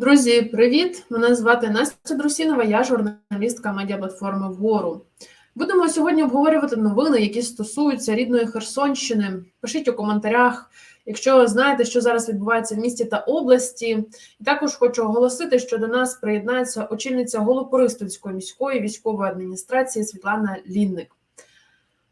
Друзі, привіт! Мене звати Настя Друсінова, я журналістка медіаплатформи Вгору. Будемо сьогодні обговорювати новини, які стосуються рідної Херсонщини. Пишіть у коментарях, якщо знаєте, що зараз відбувається в місті та області. І також хочу оголосити, що до нас приєднається очільниця Голопористинської міської військової адміністрації Світлана Лінник.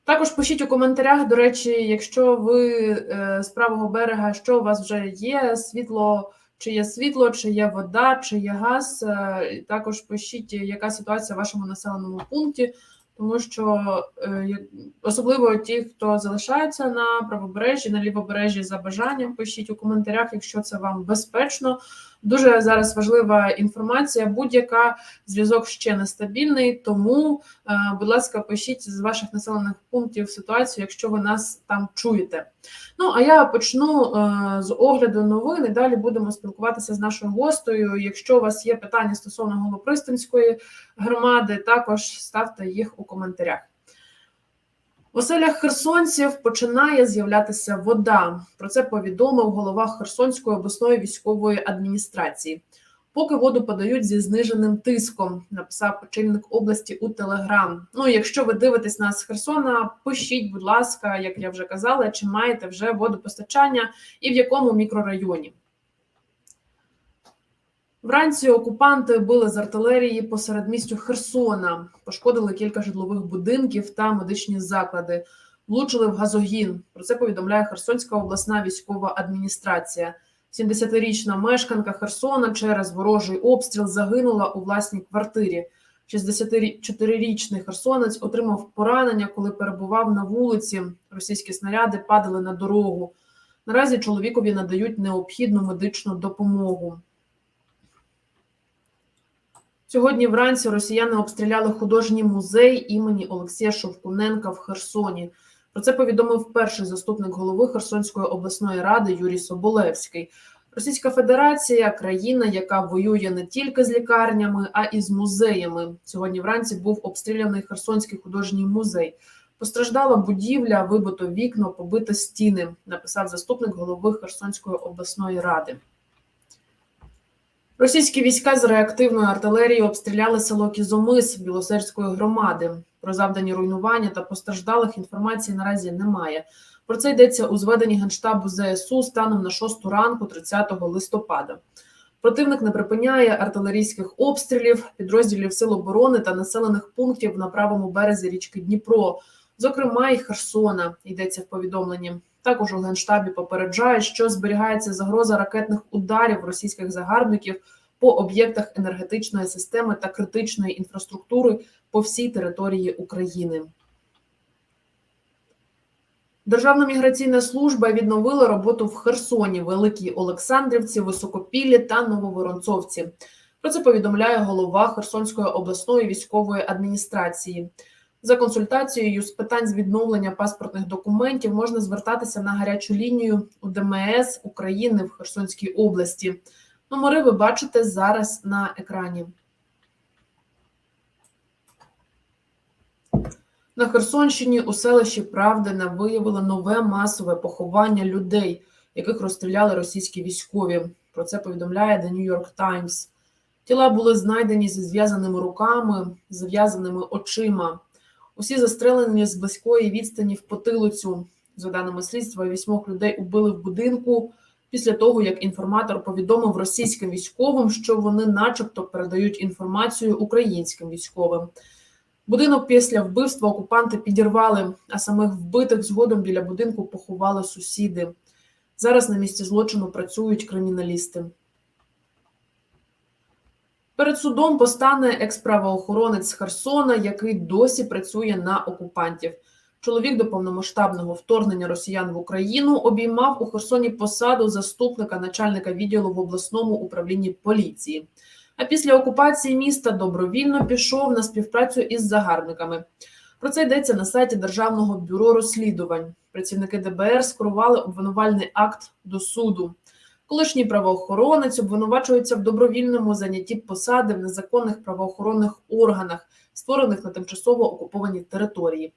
Також пишіть у коментарях, до речі, якщо ви е, з правого берега, що у вас вже є світло чи є світло, чи є вода, чи є газ. Е, також пишіть, яка ситуація в вашому населеному пункті, тому що е, особливо ті, хто залишається на правобережжі, на лівобережжі за бажанням, пишіть у коментарях, якщо це вам безпечно. Дуже зараз важлива інформація. Будь-яка зв'язок ще нестабільний. Тому, е, будь ласка, пишіть з ваших населених пунктів ситуацію, якщо ви нас там чуєте. Ну а я почну е, з огляду новин і Далі будемо спілкуватися з нашою гостею. Якщо у вас є питання стосовно Голопристинської громади, також ставте їх у коментарях. В оселях херсонців починає з'являтися вода. Про це повідомив голова Херсонської обласної військової адміністрації. Поки воду подають зі зниженим тиском, написав очільник області у Телеграм. Ну, якщо ви дивитесь нас з Херсона, пишіть, будь ласка, як я вже казала, чи маєте вже водопостачання і в якому мікрорайоні. Вранці окупанти били з артилерії посеред містю Херсона, пошкодили кілька житлових будинків та медичні заклади, влучили в газогін. Про це повідомляє Херсонська обласна військова адміністрація. 70-річна мешканка Херсона через ворожий обстріл загинула у власній квартирі. 64-річний херсонець отримав поранення, коли перебував на вулиці. Російські снаряди падали на дорогу. Наразі чоловікові надають необхідну медичну допомогу. Сьогодні вранці росіяни обстріляли художній музей імені Олексія Шовкуненка в Херсоні. Про це повідомив перший заступник голови Херсонської обласної ради Юрій Соболевський. Російська Федерація країна, яка воює не тільки з лікарнями, а й з музеями. Сьогодні вранці був обстріляний Херсонський художній музей. Постраждала будівля, вибито вікно, побито стіни. Написав заступник голови Херсонської обласної ради. Російські війська з реактивної артилерії обстріляли село Кізомис Білосерської громади. Про завдані руйнування та постраждалих інформації наразі немає. Про це йдеться у зведенні генштабу ЗСУ станом на 6 ранку, 30 листопада. Противник не припиняє артилерійських обстрілів, підрозділів сил оборони та населених пунктів на правому березі річки Дніпро, зокрема і Херсона. Йдеться в повідомленні. Також у генштабі попереджають, що зберігається загроза ракетних ударів російських загарбників по об'єктах енергетичної системи та критичної інфраструктури по всій території України. Державна міграційна служба відновила роботу в Херсоні, Великій Олександрівці, Високопіллі та Нововоронцовці. Про це повідомляє голова Херсонської обласної військової адміністрації. За консультацією з питань з відновлення паспортних документів можна звертатися на гарячу лінію у ДМС України в Херсонській області. Номери ви бачите зараз на екрані. На Херсонщині у селищі Правдина виявили нове масове поховання людей, яких розстріляли російські військові. Про це повідомляє The New York Times. Тіла були знайдені зі зв'язаними руками, зав'язаними очима. Усі застрелені з близької відстані в потилицю. За даними слідства, вісьмох людей убили в будинку після того, як інформатор повідомив російським військовим, що вони, начебто, передають інформацію українським військовим. Будинок після вбивства окупанти підірвали, а самих вбитих згодом біля будинку поховали сусіди. Зараз на місці злочину працюють криміналісти. Перед судом постане екс-правоохоронець Херсона, який досі працює на окупантів. Чоловік до повномасштабного вторгнення росіян в Україну обіймав у Херсоні посаду заступника начальника відділу в обласному управлінні поліції. А після окупації міста добровільно пішов на співпрацю із загарбниками. Про це йдеться на сайті Державного бюро розслідувань. Працівники ДБР скерували обвинувальний акт до суду. Колишній правоохоронець обвинувачується в добровільному занятті посади в незаконних правоохоронних органах, створених на тимчасово окупованій території.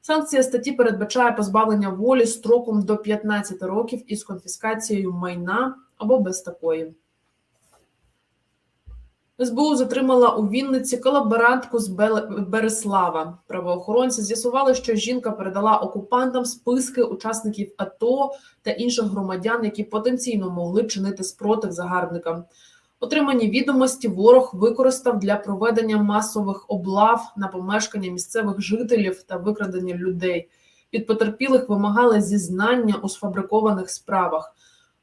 Санкція статті передбачає позбавлення волі строком до 15 років із конфіскацією майна або без такої. СБУ затримала у Вінниці колаборантку з Береслава. Правоохоронці з'ясували, що жінка передала окупантам списки учасників АТО та інших громадян, які потенційно могли чинити спротив загарбникам. Отримані відомості ворог використав для проведення масових облав на помешкання місцевих жителів та викрадення людей. Від потерпілих вимагали зізнання у сфабрикованих справах.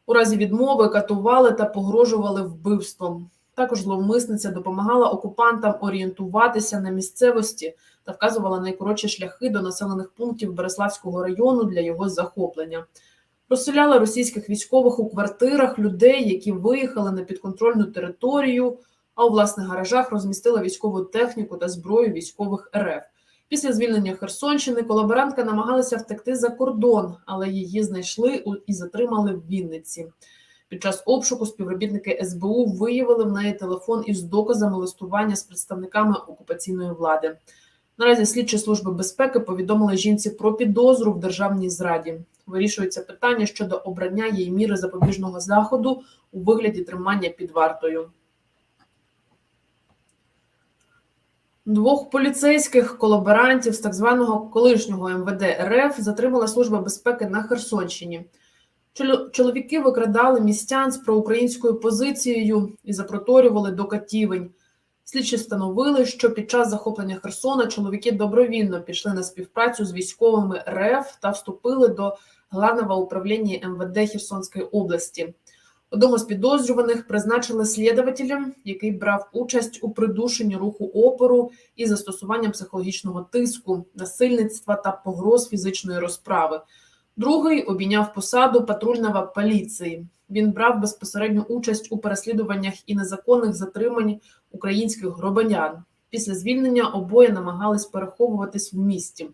У разі відмови катували та погрожували вбивством. Також зловмисниця допомагала окупантам орієнтуватися на місцевості та вказувала найкоротші шляхи до населених пунктів Береславського району для його захоплення. Розселяла російських військових у квартирах людей, які виїхали на підконтрольну територію, а у власних гаражах розмістила військову техніку та зброю військових РФ. Після звільнення Херсонщини колаборантка намагалася втекти за кордон, але її знайшли і затримали в Вінниці. Під час обшуку співробітники СБУ виявили в неї телефон із доказами листування з представниками окупаційної влади. Наразі слідчі служби безпеки повідомили жінці про підозру в державній зраді. Вирішується питання щодо обрання її міри запобіжного заходу у вигляді тримання під вартою. Двох поліцейських колаборантів з так званого колишнього МВД РФ затримала Служба безпеки на Херсонщині. Чоло- Чоловіки викрадали містян з проукраїнською позицією і запроторювали до катівень. Слідчі встановили, що під час захоплення Херсона чоловіки добровільно пішли на співпрацю з військовими РФ та вступили до Главного управління МВД Херсонської області. Одного з підозрюваних призначили слідувателем, який брав участь у придушенні руху опору і застосуванням психологічного тиску, насильництва та погроз фізичної розправи. Другий обійняв посаду патрульного поліції. Він брав безпосередню участь у переслідуваннях і незаконних затримань українських громадян. Після звільнення обоє намагались переховуватись в місті.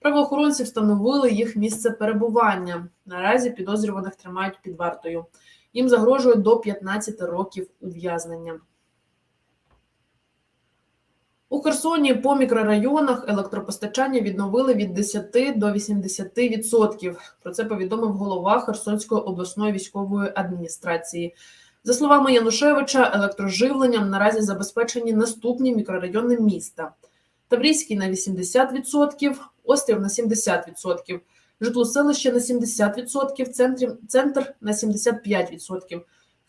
Правоохоронці встановили їх місце перебування. Наразі підозрюваних тримають під вартою. Їм загрожує до 15 років ув'язнення. У Херсоні по мікрорайонах електропостачання відновили від 10 до 80%. Про це повідомив голова Херсонської обласної військової адміністрації. За словами Янушевича, електроживленням наразі забезпечені наступні мікрорайони міста: Таврійський на 80%, Острів на 70%, Житлоселище на 70%, центр, центр на 75%,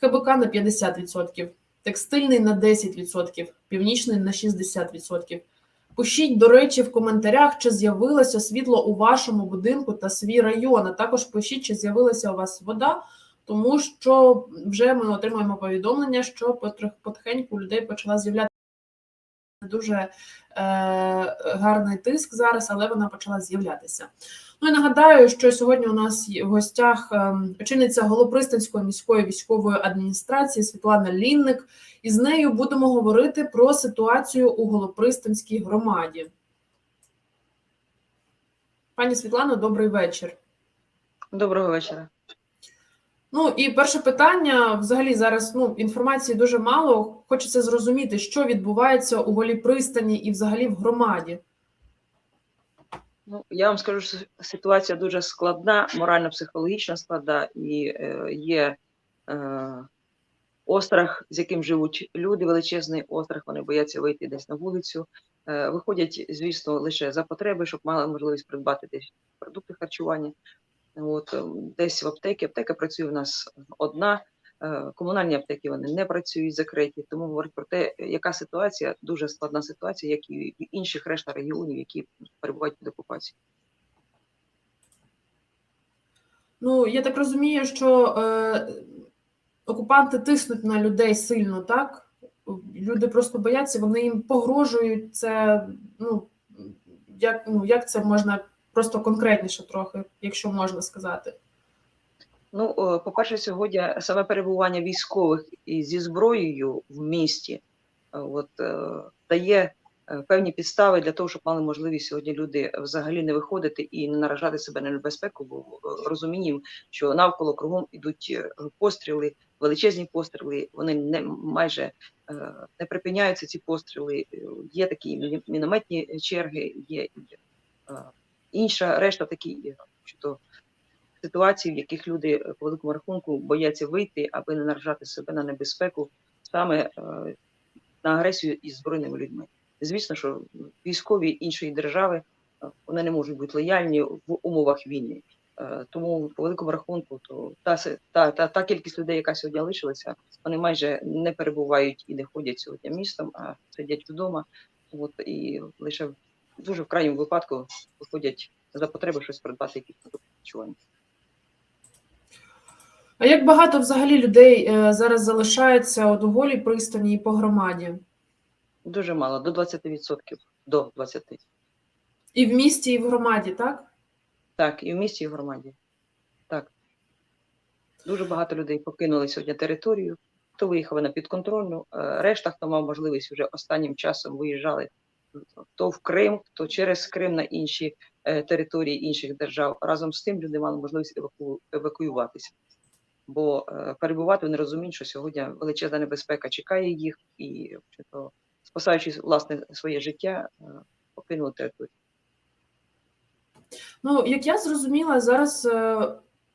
ХБК на 50%, текстильний на 10%, північний на 60%. Пишіть, до речі, в коментарях, чи з'явилося світло у вашому будинку та свій район. А також пишіть, чи з'явилася у вас вода, тому що вже ми отримуємо повідомлення, що потихеньку у людей почала з'являтися дуже е, гарний тиск зараз, але вона почала з'являтися. Ну і нагадаю, що сьогодні у нас в гостях ем, очільниця Голопристанської міської військової адміністрації Світлана Лінник. І з нею будемо говорити про ситуацію у Голопристанській громаді. Пані Світлано, добрий вечір. Доброго вечора. Ну і перше питання: взагалі зараз ну інформації дуже мало. Хочеться зрозуміти, що відбувається у голій пристані і взагалі в громаді. Ну, я вам скажу, що ситуація дуже складна, морально-психологічно складна, і е, є е, острах, з яким живуть люди, величезний острах, вони бояться вийти десь на вулицю. Е, виходять, звісно, лише за потреби, щоб мали можливість придбати десь продукти харчування. От, е, десь в аптеки. Аптека працює в нас одна. Е, Комунальні аптеки вони не працюють закриті, тому говорить про те, яка ситуація, дуже складна ситуація, як і в інших решта регіонів, які перебувають під окупацією. Ну я так розумію, що е, окупанти тиснуть на людей сильно, так? Люди просто бояться, вони їм погрожують. Це ну як, ну як це можна просто конкретніше трохи, якщо можна сказати. Ну, по-перше, сьогодні саме перебування військових і зі зброєю в місті е, от, е, дає е, певні підстави для того, щоб мали можливість сьогодні люди взагалі не виходити і не наражати себе на небезпеку, бо е, розуміємо, що навколо кругом ідуть е, постріли, величезні постріли, вони не майже е, не припиняються ці постріли. Е, Є такі мінометні черги, є е, інша решта такі, е, що ситуації, в яких люди е, по великому рахунку бояться вийти, аби не наражати себе на небезпеку саме е, на агресію із збройними людьми. Звісно, що військові іншої держави е, вони не можуть бути лояльні в умовах війни. Тому по великому рахунку, то та, та, та, та кількість людей, яка сьогодні лишилася, вони майже не перебувають і не ходять сьогодні містом, а сидять вдома. От і лише в дуже в крайньому випадку виходять за потреби щось придбати, якісь продукти. А як багато взагалі людей е, зараз залишається от у голій пристані і по громаді? Дуже мало, до 20%. До 20%. І в місті, і в громаді, так? Так, і в місті, і в громаді. Так. Дуже багато людей покинули сьогодні територію. Хто виїхав на підконтрольну, е, решта, хто мав можливість вже останнім часом виїжджали то в Крим, то через Крим на інші е, території інших держав. Разом з тим люди мали можливість евакуюватися. Бо е, перебувати вони розуміють, що сьогодні величезна небезпека чекає їх, і то, спасаючи власне своє життя, е, покинули територію. Ну, як я зрозуміла, зараз е,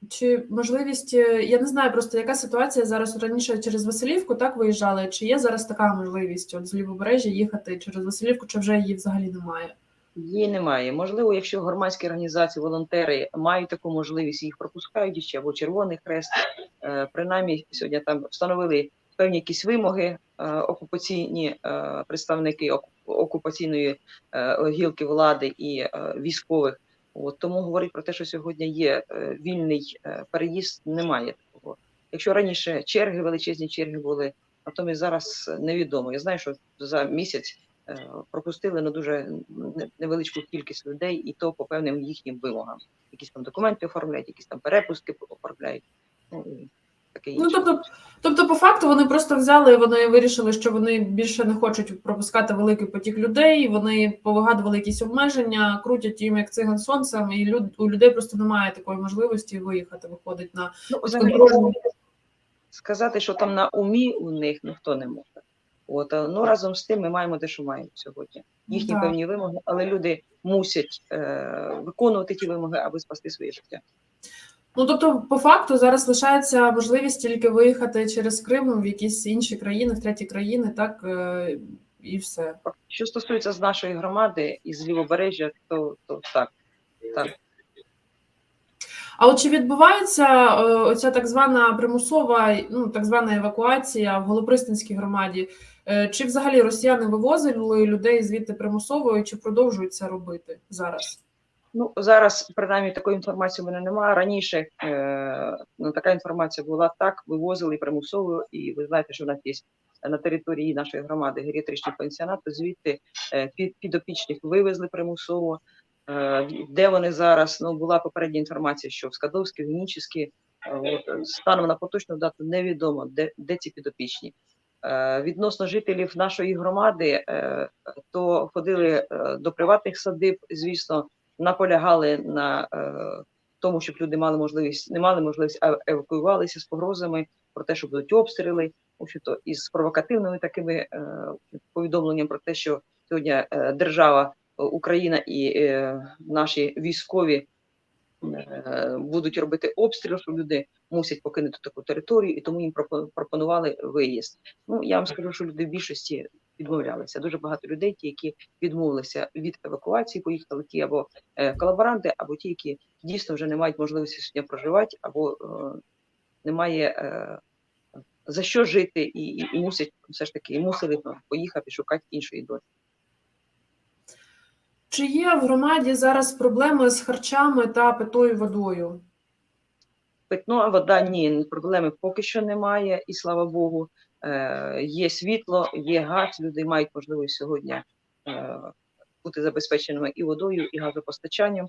чи можливість, я не знаю просто, яка ситуація зараз раніше через Василівку так виїжджали, чи є зараз така можливість от з лівобережжя їхати через Василівку, чи вже її взагалі немає? Її немає. Можливо, якщо громадські організації, волонтери мають таку можливість, їх пропускають ще або Червоний Хрест. Е, Принаймні, сьогодні там встановили певні якісь вимоги е, окупаційні е, представники окупаційної гілки влади і військових. От тому говорить про те, що сьогодні є вільний переїзд, немає такого. Якщо раніше черги, величезні черги були, натомість зараз невідомо. Я знаю, що за місяць пропустили на дуже невеличку кількість людей, і то по певним їхнім вимогам. Якісь там документи оформляють, якісь там перепустки оформляють. Ну, таке. Ну тобто, тобто, по факту вони просто взяли, вони вирішили, що вони більше не хочуть пропускати великий потік людей. Вони повигадували якісь обмеження, крутять їм як циган сонцем, і люд, у людей просто немає такої можливості виїхати, виходить на Ну, взагалі, сказати, що там на умі у них ніхто не може. От, е, ну разом з тим ми маємо те, що маємо сьогодні. Їхні Да. певні вимоги, але люди мусять е, виконувати ті вимоги, аби спасти своє життя. Ну тобто, по факту зараз лишається можливість тільки виїхати через Крим в якісь інші країни, в треті країни, так е, і все. Що стосується з нашої громади і з лівобережжя, то, то так. так. А от чи відбувається е, оця так звана примусова, ну так звана евакуація в Голопристанській громаді? Е, Чи взагалі росіяни вивозили людей звідти примусово, чи продовжують це робити зараз? Ну зараз принаймні такої інформації в мене немає. Раніше е, ну, така інформація була так, вивозили примусово, і ви знаєте, що в нас є на території нашої громади геріатричний пансіонат, звідти е, під, підопічних вивезли примусово. Е, де вони зараз? Ну була попередня інформація, що в Скадовській, в Генічеській, е, от станом на поточну дату невідомо, де, де ці підопічні. Е, Відносно жителів нашої громади, е, то ходили е, до приватних садиб, звісно, наполягали на тому, щоб люди мали можливість, не мали можливість, а евакуювалися з погрозами про те, що будуть обстріли, общем-то, із провокативними такими повідомленням про те, що сьогодні держава Україна і наші військові будуть робити обстріл, що люди мусять покинути таку територію, і тому їм пропо- пропонували виїзд. Ну я вам скажу, що люди в більшості відмовлялися. Дуже багато людей, ті, які відмовилися від евакуації, поїхали ті або е, колаборанти, або ті, які дійсно вже не мають можливості сьогодні проживати, або е, немає е, за що жити, і, і, і мусять все ж таки мусили поїхати шукати іншої долі. Чи є в громаді зараз проблеми з харчами та питою водою? Питна вода ні, проблеми поки що немає, і слава Богу, е, є світло, є газ. Люди мають можливість сьогодні е, бути забезпеченими і водою, і газопостачанням.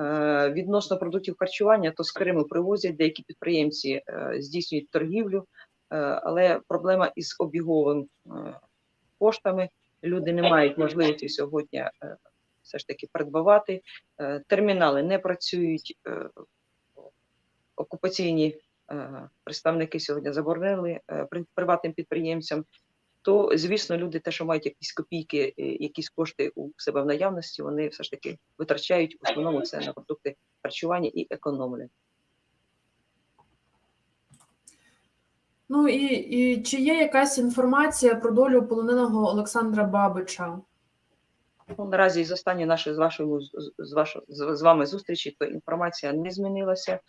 Е, відносно продуктів харчування, то з Криму привозять деякі підприємці е, здійснюють торгівлю, е, але проблема із обіговим е, коштами. Люди не мають можливості сьогодні е, все ж таки придбавати. Е, термінали не працюють. Е, окупаційні е, представники сьогодні заборонили приватним підприємцям, то звісно, люди, те, що мають якісь копійки, якісь кошти у себе в наявності, вони все ж таки витрачають в основному це на продукти харчування і економлять. Ну і, і чи є якась інформація про долю полоненого Олександра Бабича? Ну, наразі з останньої нашої з вашою з, з, вашо- з, вами зустрічі, то інформація не змінилася.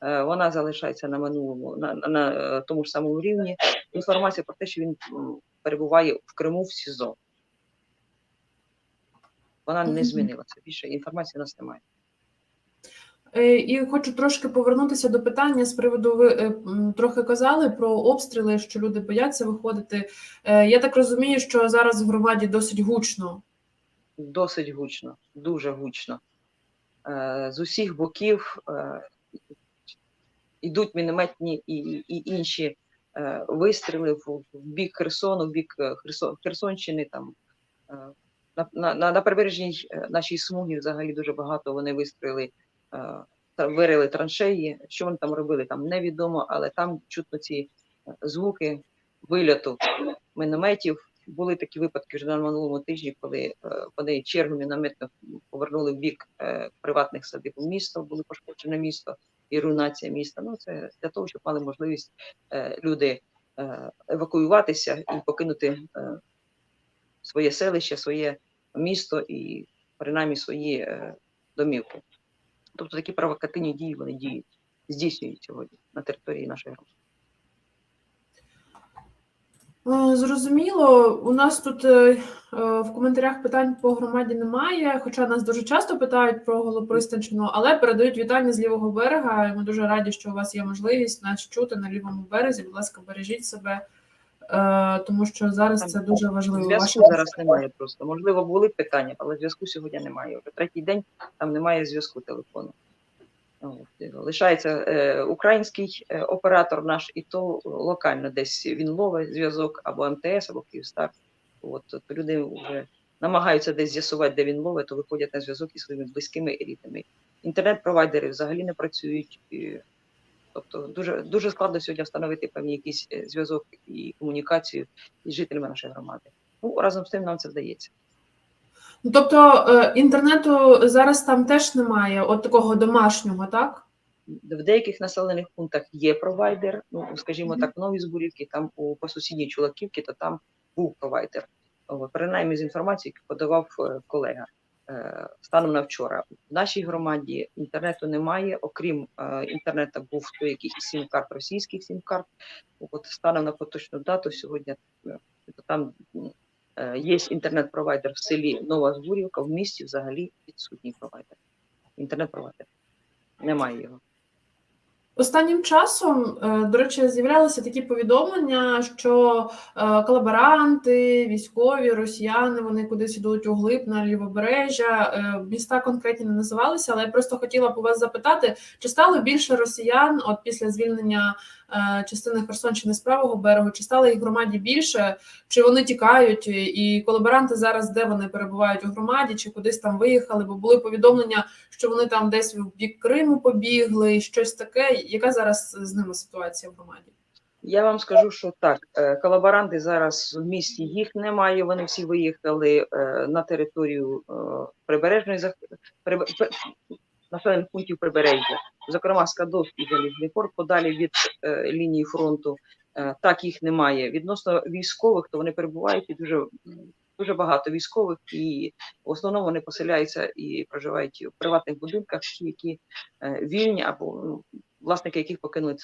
Е, Вона залишається на минулому, на, на, на е, тому ж самому рівні. Інформація про те, що він перебуває в Криму в СІЗО. Вона не змінилася. Більше інформації у нас немає. Е, І хочу трошки повернутися до питання з приводу ви трохи казали про обстріли, що люди бояться виходити. Я так розумію, що зараз в громаді досить гучно. Досить гучно, дуже гучно. Е, З усіх боків е, йдуть мінометні і, і інші е, вистріли в, бік Херсону, в бік е, Херсон, Херсонщини. Там, е, на, на, на, прибережній е, нашій смугі взагалі дуже багато вони вистріли, е, вирили траншеї. Що вони там робили, там невідомо, але там чутно ці е, звуки вильоту мінометів. Були такі випадки вже на минулому тижні, коли е, вони чергу мінометно повернули в бік е, приватних садиб у місто, були пошкоджене місто і руйнація міста. Ну це для того, щоб мали можливість е, люди евакуюватися і покинути своє селище, своє місто і принаймні свої домівки. Тобто такі провокативні дії вони діють, здійснюють сьогодні на території нашої громади. Е, Зрозуміло, у нас тут е, е, в коментарях питань по громаді немає, хоча нас дуже часто питають про Голопристанщину, але передають вітання з лівого берега. і Ми дуже раді, що у вас є можливість нас чути на лівому березі. Будь ласка, бережіть себе, тому що зараз це дуже важливо. Зв'язку зараз немає просто. Можливо, були питання, але зв'язку сьогодні немає. Вже третій день там немає зв'язку телефону. От. Лишається е, український е, оператор наш, і то локально десь він ловить зв'язок або МТС, або Київстар. От, то люди вже намагаються десь з'ясувати, де він ловить, то виходять на зв'язок із своїми близькими і рідними. Інтернет-провайдери взагалі не працюють. Тобто дуже, дуже складно сьогодні встановити певний якийсь е, зв'язок і комунікацію із жителями нашої громади. Ну, разом з тим нам це вдається. Ну, Тобто е, інтернету зараз там теж немає, от такого домашнього, так? В деяких населених пунктах є провайдер. Ну, скажімо так, в Новій Збурівці, там у по сусідній Чулаківці, то там був провайдер. Принаймні з інформації, яку подавав е, колега е, станом на вчора. В нашій громаді інтернету немає, окрім інтернету, був той якихось сім-карт російських сім-карт. От станом на поточну дату сьогодні е, там є інтернет-провайдер в селі Нова Збурівка, в місті взагалі відсутній провайдер. Інтернет-провайдер. Немає його. Останнім часом, е, до речі, з'являлися такі повідомлення, що е, колаборанти, військові, росіяни вони кудись ідуть у глиб на лівобережжя. Е, Міста конкретні не називалися, але я просто хотіла б у вас запитати, чи стало більше росіян от після звільнення частини Херсонщини з правого берегу, чи стало їх громаді більше, чи вони тікають, і колаборанти зараз де вони перебувають у громаді, чи кудись там виїхали? Бо були повідомлення, що вони там десь в бік Криму побігли, щось таке. Яка зараз з ними ситуація в громаді? Я вам скажу, що так, е, колаборанти зараз в місті їх немає. Вони всі виїхали е, на територію е, прибережної приб- населених пунктів прибережжя, зокрема Скадовськ і Залізний порт, подалі від лінії фронту. Так їх немає. Відносно військових, то вони перебувають і дуже, дуже багато військових, і в основному вони поселяються і проживають в приватних будинках, ті, які вільні або ну, власники яких покинули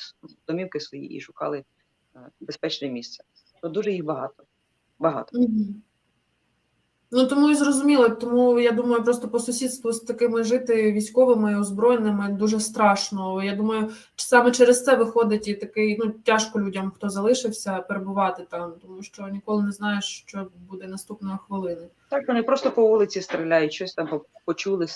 домівки свої і шукали е, безпечне місце. То дуже їх багато. Багато. Мгм. Ну тому і зрозуміло. Тому я думаю, просто по сусідству з такими жити військовими озброєними дуже страшно. Я думаю, саме через це виходить і такий ну тяжко людям, хто залишився, перебувати там, тому що ніколи не знаєш, що буде наступної хвилини. Так вони просто по вулиці стріляють, щось там почули,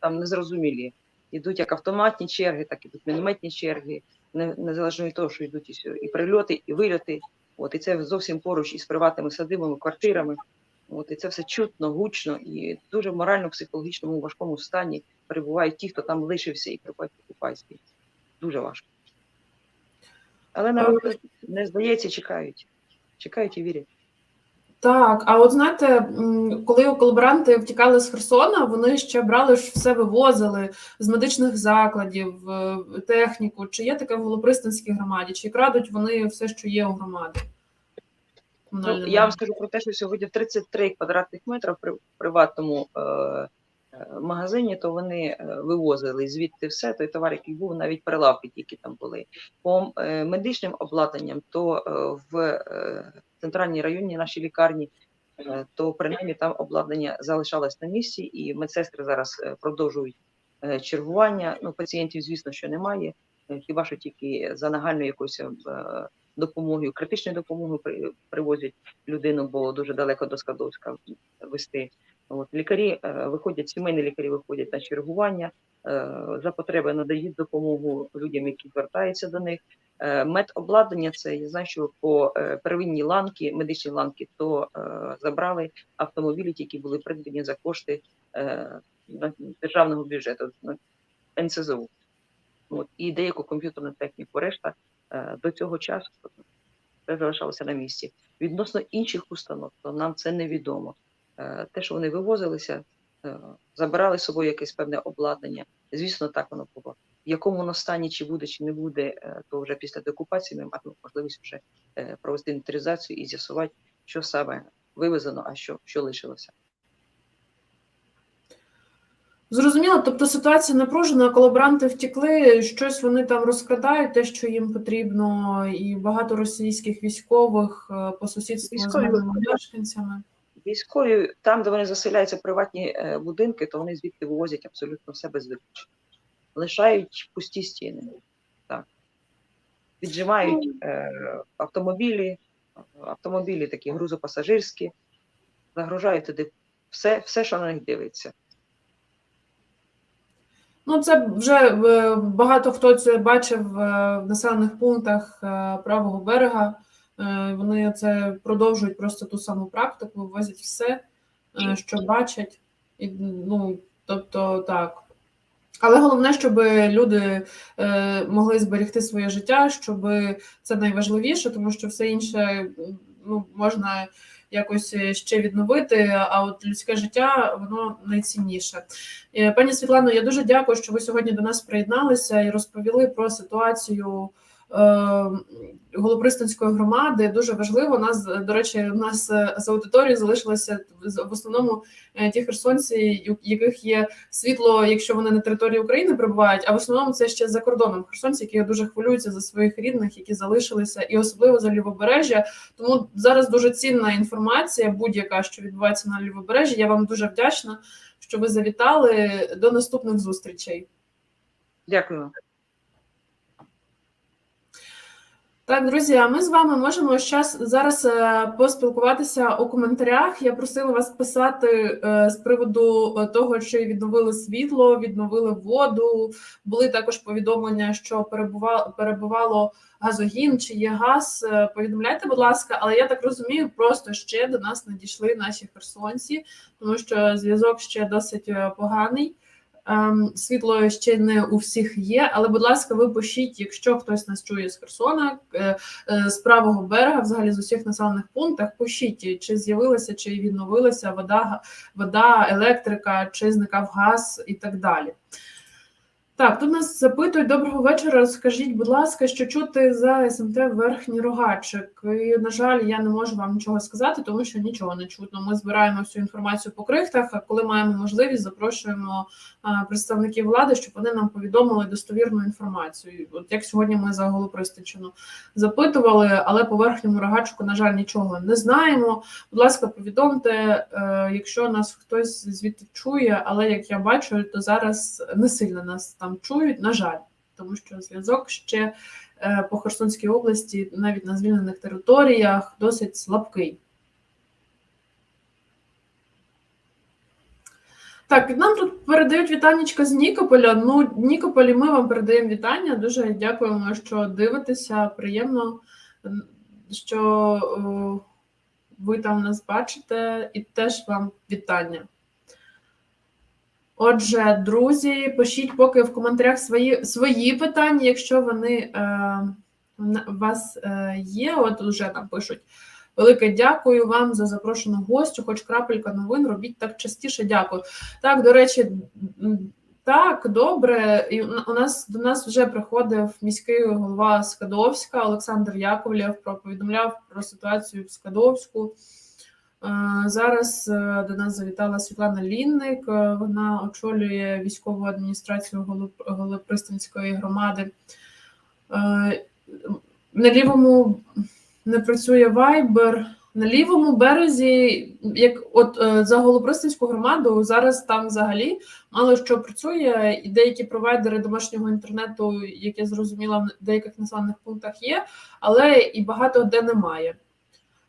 там незрозумілі. Йдуть як автоматні черги, так і мінометні черги, незалежно від того, що йдуть і, сю- і прильоти, і вильоти. От, і це зовсім поруч із приватними садибами, квартирами. От, і це все чутно, гучно і дуже морально-психологічному важкому стані перебувають ті, хто там лишився і перебувають в окупації. Дуже важко. Але народ не здається, чекають. Чекають і вірять. Так, а от знаєте, коли колаборанти втікали з Херсона, вони ще брали ж все вивозили з медичних закладів, е, техніку. Чи є таке в Голопристанській громаді? Чи крадуть вони все, що є у громади? Ну, я вам скажу про те, що сьогодні 33 квадратних метри при приватному е, е, магазині, то вони е, вивозили звідти все, той товар, який був, навіть прилавки, які там були. По е, медичним обладнанням, то е, в е, центральній районній нашій лікарні, е, то принаймні там обладнання залишалось на місці, і медсестри зараз е, продовжують е, чергування. Ну, пацієнтів, звісно, що немає. Хіба що тільки за нагальною якоюсь допомогою, критичною допомогою привозять людину, бо дуже далеко до Скадовська вести. От лікарі виходять, сімейні лікарі виходять на чергування, за потреби надають допомогу людям, які звертаються до них. Е, Медобладнання це я знаю, що по е, первинній ланки, медичній ланки, то е, забрали автомобілі, які були придбані за кошти е, державного бюджету НСЗУ. От, і деяку комп'ютерну техніку. Решта е, до цього часу це залишалося на місці. Відносно інших установ, то нам це невідомо. Е, Те, що вони вивозилися, е, забирали з собою якесь певне обладнання. Звісно, так воно було. В якому воно стані, чи буде, чи не буде, е, то вже після деокупації ми матимемо можливість вже е, провести інвентаризацію і з'ясувати, що саме вивезено, а що, що лишилося. Зрозуміло, тобто ситуація напружена, колаборанти втекли, щось вони там розкрадають, те, що їм потрібно, і багато російських військових е, по сусідству з Військові мирними мешканцями. Військові, там, де вони заселяються приватні е, будинки, то вони звідти вивозять абсолютно все без виключення. Лишають пусті стіни. Так. Віджимають е, автомобілі, автомобілі такі грузопасажирські, загружають туди все, все, що на них дивиться. Ну, це вже е, багато хто це бачив е, в населених пунктах правого берега. Е, Вони це продовжують просто ту саму практику, вивозять все, е, що бачать. І, ну, тобто, так. Але головне, щоб люди е, могли зберегти своє життя, щоб це найважливіше, тому що все інше ну, можна якось ще відновити. А от людське життя воно найцінніше. Е, Пані Світлано, я дуже дякую, що ви сьогодні до нас приєдналися і розповіли про ситуацію. Е, Голопристанської громади дуже важливо. У нас до речі, у нас е, з аудиторії залишилося в основному е, ті херсонці, у яких є світло, якщо вони на території України перебувають, а в основному це ще за кордоном херсонці, які дуже хвилюються за своїх рідних, які залишилися, і особливо за лівобережжя. Тому зараз дуже цінна інформація, будь-яка, що відбувається на лівобережжі. Я вам дуже вдячна, що ви завітали. До наступних зустрічей. Дякую. Так, друзі, а ми з вами можемо щас, зараз е, поспілкуватися у коментарях. Я просила вас писати е, з приводу е, того, чи відновили світло, відновили воду. Були також повідомлення, що перебувало, перебувало газогін, чи є газ. Повідомляйте, будь ласка, але я так розумію, просто ще до нас не дійшли наші херсонці, тому що зв'язок ще досить поганий. Ем, Світло ще не у всіх є, але, будь ласка, ви пишіть, якщо хтось нас чує з Херсона, е, е, з правого берега, взагалі з усіх населених пунктах, пишіть, чи з'явилася, чи відновилася вода, вода, електрика, чи зникав газ і так далі. Так, тут нас запитують доброго вечора. Скажіть, будь ласка, що чути за СМТ Верхній Рогачик? І, на жаль, я не можу вам нічого сказати, тому що нічого не чутно. Ми збираємо всю інформацію по крихтах. А коли маємо можливість, запрошуємо представників влади, щоб вони нам повідомили достовірну інформацію. От як сьогодні ми за Голопристичину запитували, але по верхньому рогачку, на жаль, нічого не знаємо. Будь ласка, повідомте, е, якщо нас хтось звідти чує, але як я бачу, то зараз не сильно нас там чують, на жаль, тому що зв'язок ще е, по Херсонській області, навіть на звільнених територіях, досить слабкий. Так, нам тут передають вітаннячка з Нікополя. Ну, Нікополі, ми вам передаємо вітання. Дуже дякуємо, що дивитеся. Приємно, що о, ви там нас бачите, і теж вам вітання. Отже, друзі, пишіть поки в коментарях свої свої питання, якщо вони е, у вас е, є. От уже там пишуть. Велике дякую вам за запрошену гостю. Хоч крапелька новин, робіть так частіше. Дякую. Так, до речі, так, добре. І у нас до нас вже приходив міський голова Скадовська Олександр Яковлєв, повідомляв про ситуацію в Скадовську. Е, Зараз е, до нас завітала Світлана Лінник. е, Вона очолює військову адміністрацію Голопристанської громади. На лівому не працює Viber. На лівому березі, як от за Голопристанську громаду, зараз там взагалі мало що працює, і деякі провайдери домашнього інтернету, як я зрозуміла, в деяких населених пунктах є, але і багато де немає.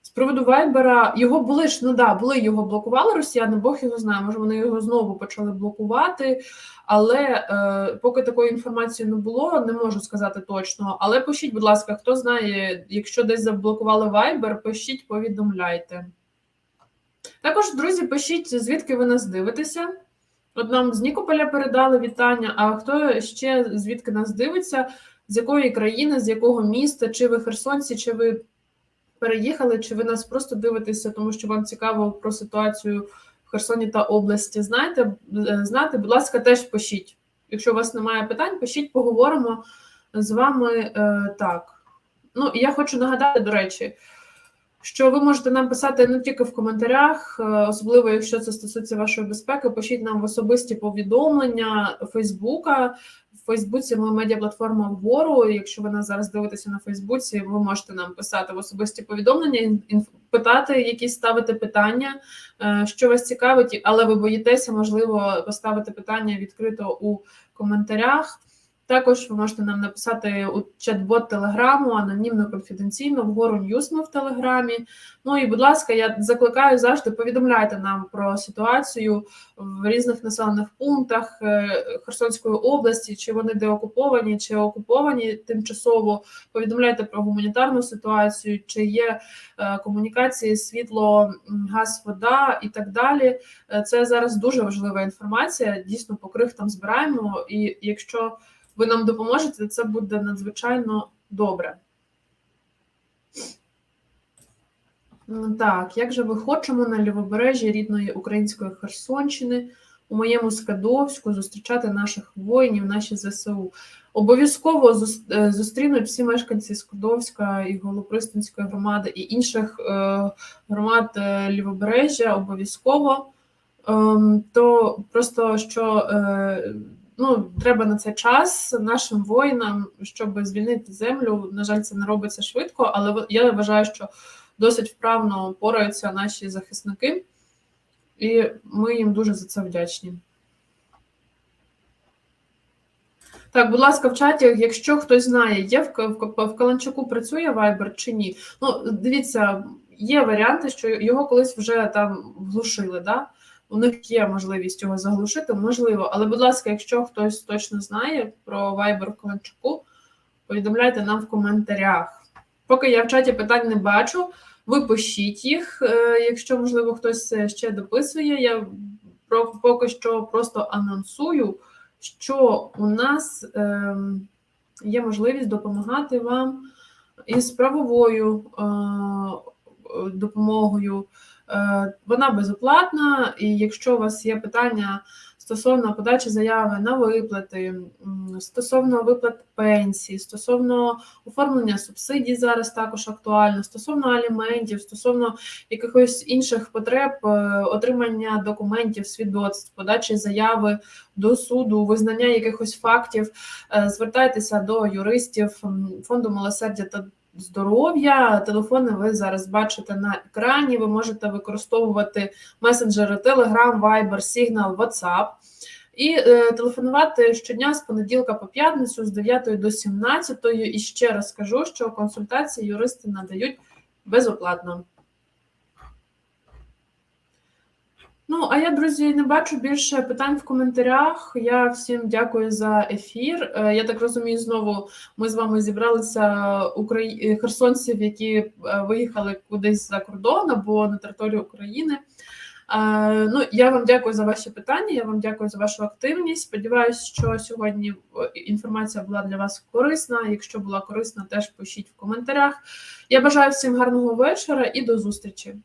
З приводу Вайбера його були ж ну да, були його блокували росіяни. Бог його знає. Може вони його знову почали блокувати. Але е, поки такої інформації не було, не можу сказати точно. Але пишіть, будь ласка, хто знає, якщо десь заблокували Viber, пишіть, повідомляйте. Також, друзі, пишіть, звідки ви нас дивитеся. От нам з Нікополя передали вітання. А хто ще звідки нас дивиться, з якої країни, з якого міста, чи ви херсонці, чи ви переїхали, чи ви нас просто дивитеся, тому що вам цікаво про ситуацію в Херсоні та області. Знаєте, е, знати, будь ласка, теж пишіть. Якщо у вас немає питань, пишіть, поговоримо з вами е, так. Ну, я хочу нагадати, до речі, що ви можете нам писати не тільки в коментарях, е, особливо якщо це стосується вашої безпеки, пишіть нам в особисті повідомлення Фейсбука. Фейсбуці ми медіаплатформа вгору. Якщо ви нас зараз дивитеся на Фейсбуці, ви можете нам писати в особисті повідомлення, ін- ін- питати, якісь ставити питання, е, що вас цікавить, але ви боїтеся, можливо, поставити питання відкрито у коментарях. Також ви можете нам написати у чат-бот Телеграму, анонімно, конфіденційно, вгору Ньюсми в Телеграмі. Ну і, будь ласка, я закликаю завжди повідомляйте нам про ситуацію в різних населених пунктах е, Херсонської області, чи вони деокуповані, чи окуповані тимчасово. Повідомляйте про гуманітарну ситуацію, чи є е, комунікації, світло, газ, вода і так далі. Е, Це зараз дуже важлива інформація. Дійсно, по крихтам збираємо. І якщо ви нам допоможете, це буде надзвичайно добре. Так, як же ми хочемо на лівобережжі рідної української Херсонщини у моєму Скадовську зустрічати наших воїнів, наші ЗСУ. Обов'язково е, зустрінуть всі мешканці Скадовська і Голопристанської громади і інших е, громад е, лівобережжя. Обов'язково. Ем, То просто що ну, треба на це час нашим воїнам, щоб звільнити землю. На жаль, це не робиться швидко, але я вважаю, що досить вправно пораються наші захисники, і ми їм дуже за це вдячні. Так, будь ласка, в чаті, якщо хтось знає, є в, в, в Каланчуку працює Viber чи ні. Ну, дивіться, є варіанти, що його колись вже там глушили, да? У них є можливість його заглушити, можливо. Але, будь ласка, якщо хтось точно знає про Viber в Каланчуку, повідомляйте нам в коментарях. Поки я в чаті питань не бачу, ви пишіть їх, е, якщо, можливо, хтось ще дописує. Я поки що просто анонсую, що у нас ем, є можливість допомагати вам із правовою е, допомогою. Е, Вона безоплатна, і якщо у вас є питання стосовно подачі заяви на виплати, стосовно виплат пенсії, стосовно оформлення субсидій зараз також актуально, стосовно аліментів, стосовно якихось інших потреб, е, отримання документів, свідоцтв, подачі заяви до суду, визнання якихось фактів, е, звертайтеся до юристів фонду милосердя та здоров'я. Телефони ви зараз бачите на екрані. Ви можете використовувати месенджери Telegram, Viber, Signal, WhatsApp. І е, телефонувати щодня з понеділка по п'ятницю з 9 до 17. І ще раз скажу, що консультації юристи надають безоплатно. Ну, а я, друзі, не бачу більше питань в коментарях. Я всім дякую за ефір. Е, Я так розумію, знову ми з вами зібралися украї... херсонців, які е, виїхали кудись за кордон або на територію України. Е, ну, я вам дякую за ваші питання. Я вам дякую за вашу активність. Сподіваюсь, що сьогодні інформація була для вас корисна. Якщо була корисна, теж пишіть в коментарях. Я бажаю всім гарного вечора і до зустрічі.